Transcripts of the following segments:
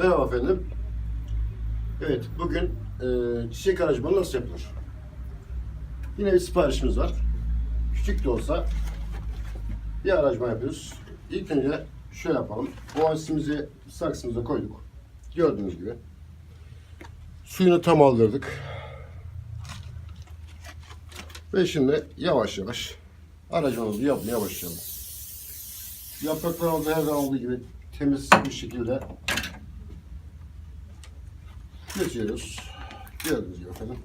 Merhaba efendim. Evet, bugün e, çiçek aracımanı nasıl yapılır? Yine bir siparişimiz var. Küçük de olsa bir aracıma yapıyoruz. İlk önce şöyle yapalım. Oasimizi saksımıza koyduk. Gördüğünüz gibi. Suyunu tam aldırdık. Ve şimdi yavaş yavaş aracımızı yapmaya başlayalım. Yapraklarımızı her zaman olduğu gibi temiz bir şekilde geçiyoruz. Gördüğünüz gibi efendim.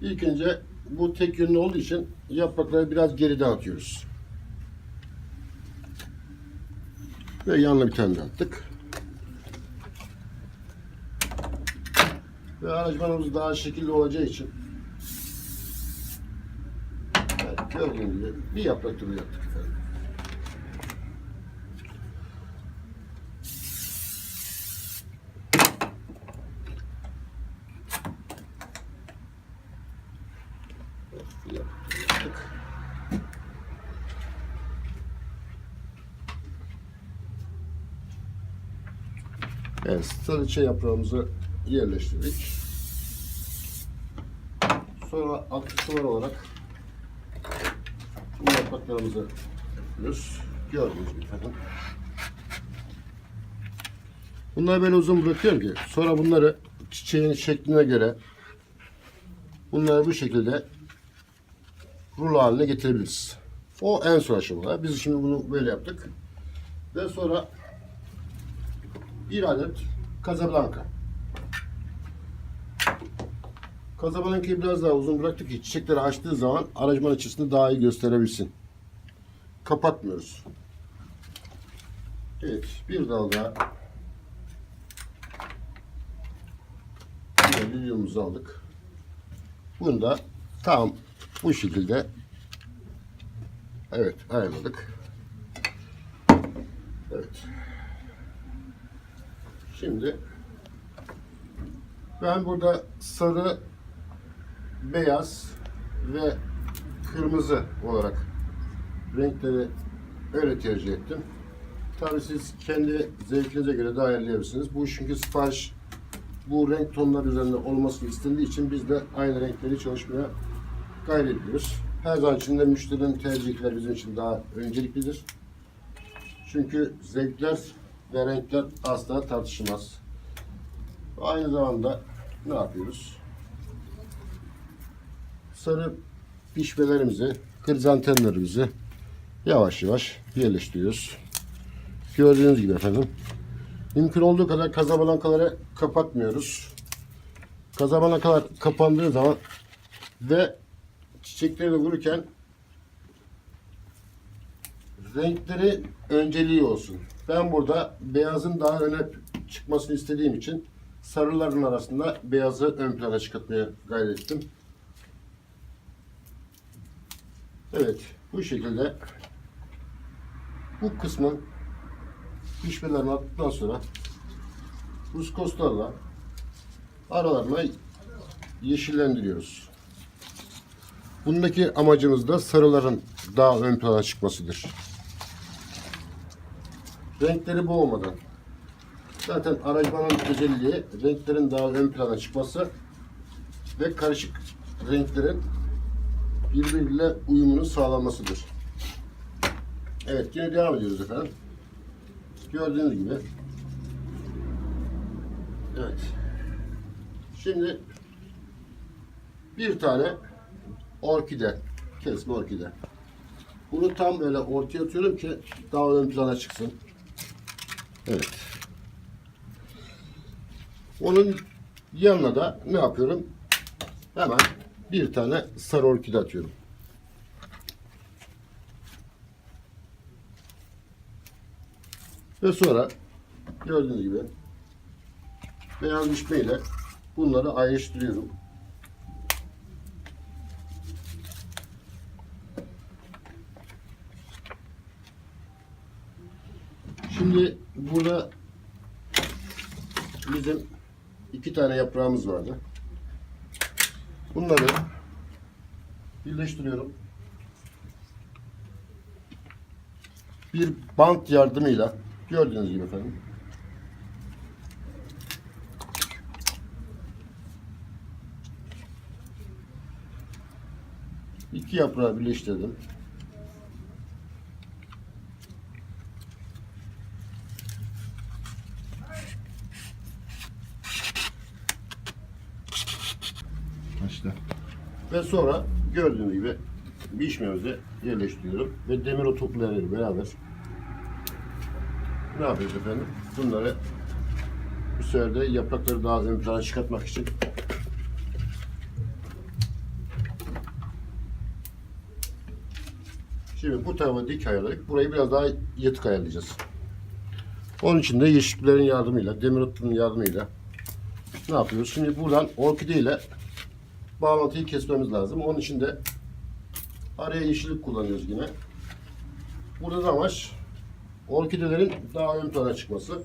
İlk önce bu tek yönlü olduğu için yaprakları biraz geriden atıyoruz. Ve yanına bir tane attık. Ve aracmanımız daha şekilli olacağı için gördüğünüz gibi bir yaprak türü yaptık efendim. Evet, sarıça yaprağımızı yerleştirdik. Sonra aksesuar olarak bu yapraklarımızı yapıyoruz. Gördüğünüz gibi efendim. Bunları böyle uzun bırakıyorum ki sonra bunları çiçeğin şekline göre bunları bu şekilde rulo haline getirebiliriz. O en son aşamada. Biz şimdi bunu böyle yaptık. Ve sonra bir adet Casablanca. Casablanca'yı biraz daha uzun bıraktık ki çiçekleri açtığı zaman aracman açısını daha iyi gösterebilsin. Kapatmıyoruz. Evet, bir dal daha Yine lilyumuzu aldık. Bunu da tam bu şekilde evet ayarladık. Evet. Şimdi ben burada sarı, beyaz ve kırmızı olarak renkleri öyle tercih ettim. Tabii siz kendi zevkinize göre de ayarlayabilirsiniz. Bu çünkü sipariş bu renk tonları üzerinde olması istendiği için biz de aynı renkleri çalışmaya gayret ediyoruz. Her zaman içinde müşterinin tercihleri bizim için daha önceliklidir. Çünkü zevkler ve renkler asla tartışılmaz. Aynı zamanda ne yapıyoruz? Sarı pişmelerimizi, krizantemlerimizi yavaş yavaş yerleştiriyoruz. Gördüğünüz gibi efendim. Mümkün olduğu kadar kazabalankaları kapatmıyoruz. Kazabalankalar kapandığı zaman ve çiçekleri vururken renkleri önceliği olsun. Ben burada beyazın daha öne çıkmasını istediğim için sarıların arasında beyazı ön plana çıkartmaya gayret ettim. Evet, bu şekilde bu kısmın pişmelerini attıktan sonra ruskoslarla aralarına yeşillendiriyoruz. Bundaki amacımız da sarıların daha ön plana çıkmasıdır. Renkleri boğmadan. Zaten aracmanın özelliği renklerin daha ön plana çıkması ve karışık renklerin birbiriyle uyumunu sağlamasıdır. Evet yine devam ediyoruz efendim. Gördüğünüz gibi. Evet. Şimdi bir tane orkide, kesme orkide. Bunu tam böyle ortaya atıyorum ki daha ön plana çıksın. Evet. Onun yanına da ne yapıyorum? Hemen bir tane sarı orkide atıyorum. Ve sonra gördüğünüz gibi beyaz biçmeyle bunları ayrıştırıyorum. Şimdi burada bizim iki tane yaprağımız vardı. Bunları birleştiriyorum. Bir bant yardımıyla gördüğünüz gibi efendim. İki yaprağı birleştirdim. Sonra gördüğünüz gibi bişmemizi yerleştiriyorum. Ve demir o toplarıyla beraber ne yapıyoruz efendim? Bunları bu sefer yaprakları daha ön plana çıkartmak için Şimdi bu tarafa dik ayarladık. Burayı biraz daha yatık ayarlayacağız. Onun için de yeşilliklerin yardımıyla, demir otunun yardımıyla ne yapıyoruz? Şimdi buradan orkide ile bağlantıyı kesmemiz lazım. Onun için de araya yeşillik kullanıyoruz yine. Burada da amaç orkidelerin daha ön plana çıkması.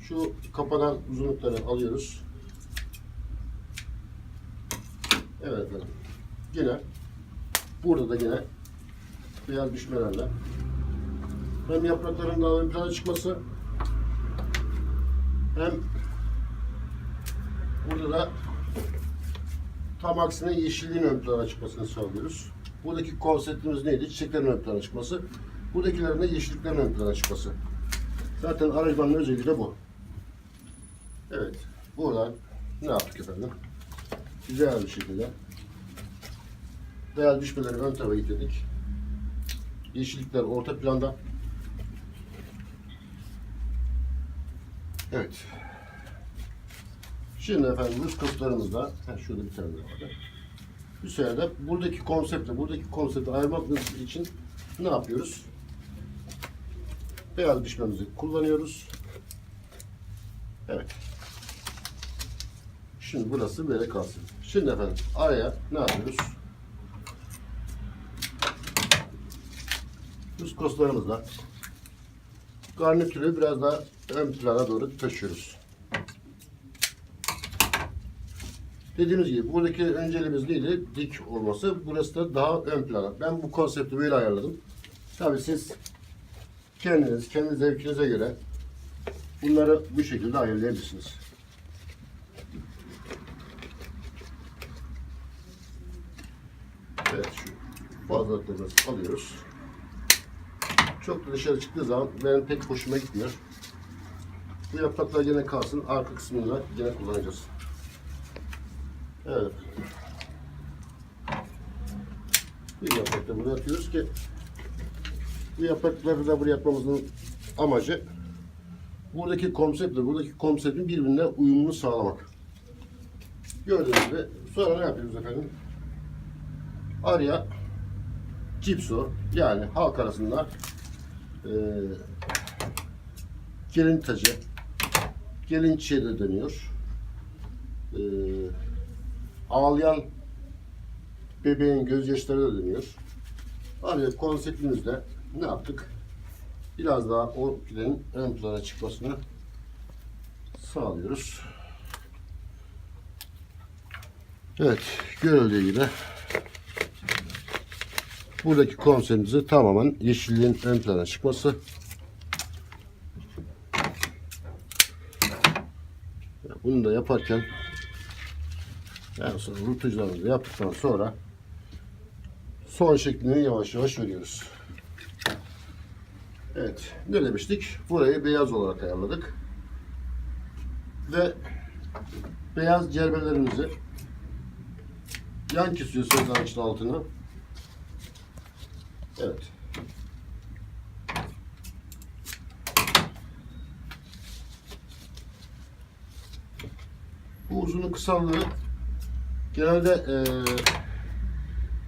Şu kapanan uzunlukları alıyoruz. Evet efendim. Yine burada da yine beyaz düşmelerle hem yaprakların daha ön plana çıkması hem burada da tam aksine yeşilliğin ön plana çıkmasını sağlıyoruz. Buradaki konseptimiz neydi? Çiçeklerin ön plana çıkması. Buradakilerin de yeşilliklerin ön plana çıkması. Zaten aranjmanın özelliği de bu. Evet. Buradan ne yaptık efendim? Güzel bir şekilde beyaz düşmeleri ön tarafa getirdik. Yeşillikler orta planda. Evet. Şimdi efendim rus kılıflarımızda, ha şurada bir tane daha var. Bu sefer buradaki konseptle, buradaki konsepti ayırmak için ne yapıyoruz? Beyaz biçmemizi kullanıyoruz. Evet. Şimdi burası böyle kalsın. Şimdi efendim araya ne yapıyoruz? Rus kostlarımızla garnitürü biraz daha ön plana doğru taşıyoruz. Dediğimiz gibi buradaki önceliğimiz neydi? Dik olması. Burası da daha ön plana. Ben bu konsepti böyle ayarladım. Tabii siz kendiniz, kendi zevkinize göre bunları bu şekilde ayarlayabilirsiniz. Evet, şu fazlalıklarımızı alıyoruz. Çok da dışarı çıktığı zaman benim pek hoşuma gitmiyor. Bu yapraklar yine kalsın. Arka kısmını da yine kullanacağız. Evet. Bir yaprak da buraya atıyoruz ki bu yaprakları da buraya yapmamızın amacı buradaki konseptle buradaki konseptin birbirine uyumunu sağlamak. Gördüğünüz gibi sonra ne yapıyoruz efendim? Araya cipso yani halk arasında e, gelin tacı gelin çiçeği de deniyor. E, ağlayan bebeğin gözyaşları da dönüyor. Araya konseptimizde ne yaptık? Biraz daha o pilenin ön plana çıkmasını sağlıyoruz. Evet, görüldüğü gibi buradaki konseptimizi tamamen yeşilliğin ön plana çıkması. Bunu da yaparken en son rutucularımızı yaptıktan sonra son şeklini yavaş yavaş veriyoruz. Evet, ne demiştik? Burayı beyaz olarak ayarladık. Ve beyaz cerbelerimizi yan kesiyoruz sözden altına. Evet. Bu uzunluk kısalığı genelde eee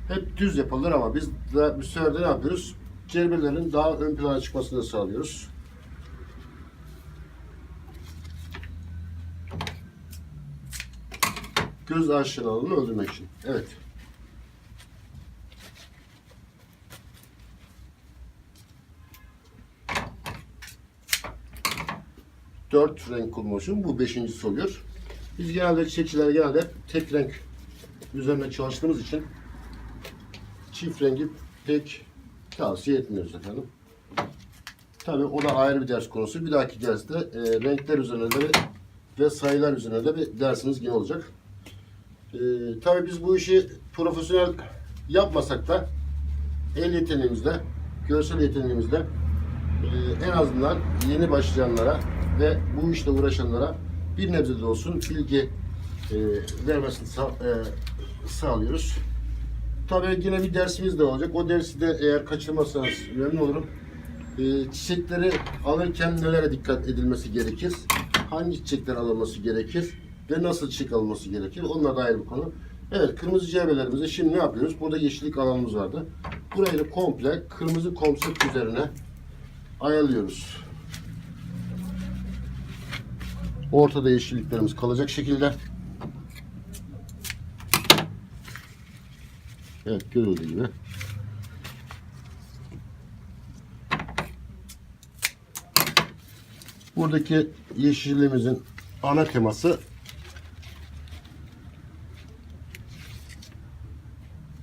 hep düz yapılır ama biz de bir sefer de ne yapıyoruz? Cerbelerin daha ön plana çıkmasını sağlıyoruz. Göz aşinalığını öldürmek için. Evet. Dört renk kullanmışım. Bu beşincisi oluyor. Biz genelde çiçekçiler genelde tek renk üzerine çalıştığımız için çift rengi pek tavsiye etmiyoruz efendim. Tabii o da ayrı bir ders konusu. Bir dahaki derste e, renkler üzerine de ve sayılar üzerine de bir dersimiz yine olacak. E, tabii biz bu işi profesyonel yapmasak da el yeteneğimizle, görsel yeteneğimizle e, en azından yeni başlayanlara ve bu işle uğraşanlara bir nebze de olsun bilgi e, vermesini e, sağlıyoruz. Tabii yine bir dersimiz de olacak. O dersi de eğer kaçırmazsanız memnun olurum. E, çiçekleri alırken nelere dikkat edilmesi gerekir? Hangi çiçekler alınması gerekir? Ve nasıl çiçek alınması gerekir? Onunla dair bir konu. Evet, kırmızı cevherlerimizi şimdi ne yapıyoruz? Burada yeşillik alanımız vardı. Burayı da komple kırmızı komset üzerine ayarlıyoruz. Ortada yeşilliklerimiz kalacak şekilde. Evet görüldüğü gibi. Buradaki yeşilliğimizin ana teması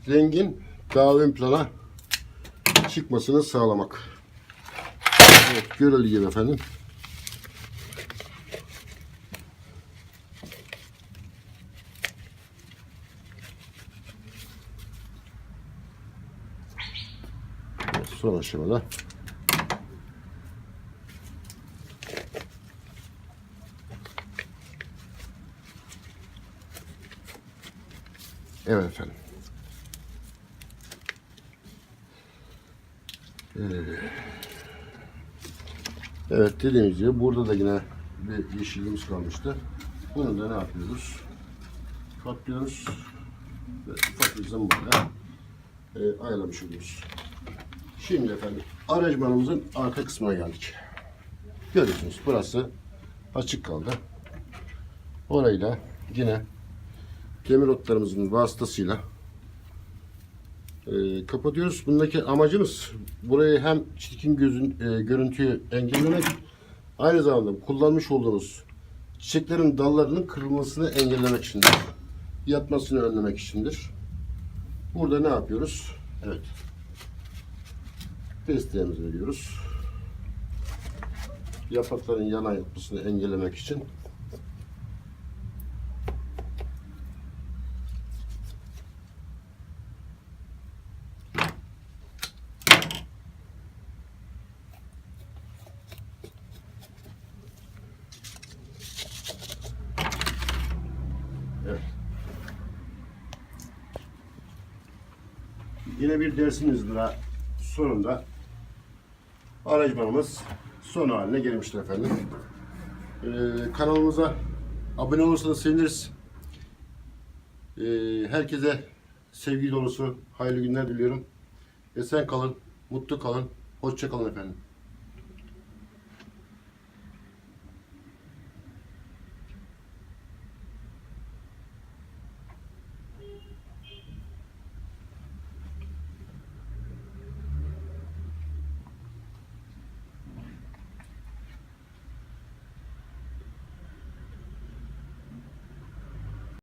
rengin daha ön plana çıkmasını sağlamak. Evet görüldüğü gibi efendim. Evet, son aşamada. Evet efendim. Evet dediğimiz gibi burada da yine bir yeşilliğimiz kalmıştı. Bunu da ne yapıyoruz? Katlıyoruz ve ufak bir zımbayla e, ayarlamış oluyoruz. Şimdi efendim aracmanımızın arka kısmına geldik. Görüyorsunuz burası açık kaldı. Orayla yine demir otlarımızın vasıtasıyla e, kapatıyoruz. Bundaki amacımız burayı hem çirkin gözün e, görüntüyü engellemek aynı zamanda kullanmış olduğumuz çiçeklerin dallarının kırılmasını engellemek içindir. Yatmasını önlemek içindir. Burada ne yapıyoruz? Evet. Desteğimizi veriyoruz. Yaprakların yana yatmasını engellemek için. Yine bir dersimizin daha sonunda aracmanımız son haline gelmiştir efendim. Ee, kanalımıza abone olursanız seviniriz. Ee, herkese sevgi dolusu hayırlı günler diliyorum. Esen kalın, mutlu kalın, hoşça kalın efendim.